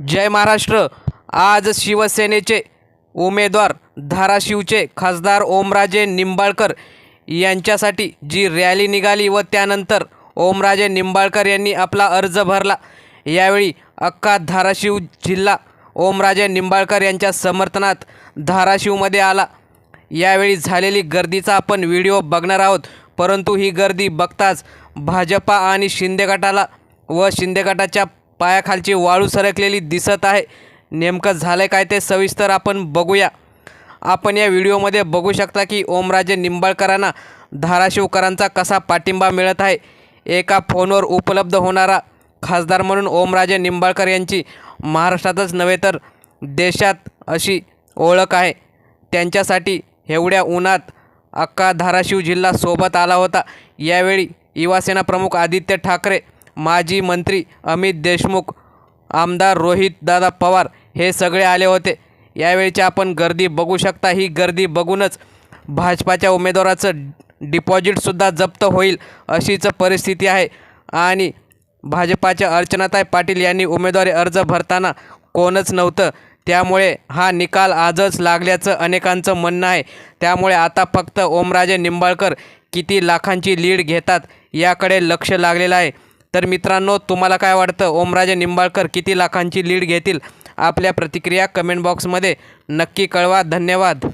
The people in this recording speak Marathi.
जय महाराष्ट्र. आज शिवसेनेचे उमेदवार धाराशिवचे खासदार ओमराजे निंबाळकर यांच्यासाठी जी रॅली निघाली व त्यानंतर ओमराजे निंबाळकर यांनी आपला अर्ज भरला यावेळी अख्खा धाराशिव जिल्हा ओमराजे निंबाळकर यांच्या समर्थनात धाराशिवमध्ये आला. यावेळी झालेली गर्दीचा आपण व्हिडिओ बघणार आहोत परंतु ही गर्दी बघताच भाजपा आणि शिंदे गटाला व शिंदे गटाच्या पायाखालची वाळू सरकलेली दिसत आहे. नेमकं झालं काय ते सविस्तर आपण बघूया. आपण या व्हिडिओमध्ये बघू शकता की ओमराजे निंबाळकरांना धाराशिवकरांचा कसा पाठिंबा मिळत आहे. एका फोनवर उपलब्ध होणारा खासदार म्हणून ओमराजे निंबाळकर यांची महाराष्ट्रातच नव्हे तर देशात अशी ओळख आहे. त्यांच्यासाठी एवढ्या उन्हात अख्खा धाराशिव जिल्हा सोबत आला होता. यावेळी युवासेना प्रमुख आदित्य ठाकरे माजी मंत्री अमित देशमुख आमदार रोहितदादा पवार हे सगळे आले होते. यावेळीची आपण गर्दी बघू शकता. ही गर्दी बघूनच भाजपाच्या उमेदवाराचं डिपॉझिटसुद्धा जप्त होईल अशीच परिस्थिती आहे. आणि भाजपाच्या अर्चनाताई पाटील यांनी उमेदवारी अर्ज भरताना कोणच नव्हतं. त्यामुळे हा निकाल आजच लागल्याचं अनेकांचं म्हणणं आहे. त्यामुळे आता फक्त ओमराजे निंबाळकर किती लाखांची लीड घेतात याकडे लक्ष लागलेलं आहे. तर मित्रांनो तुम्हाला काय वाटतं? ओमराजे निंबाळकर किती लाखांची लीड घेतील? आपल्या प्रतिक्रिया कमेंट बॉक्समध्ये नक्की कळवा. धन्यवाद.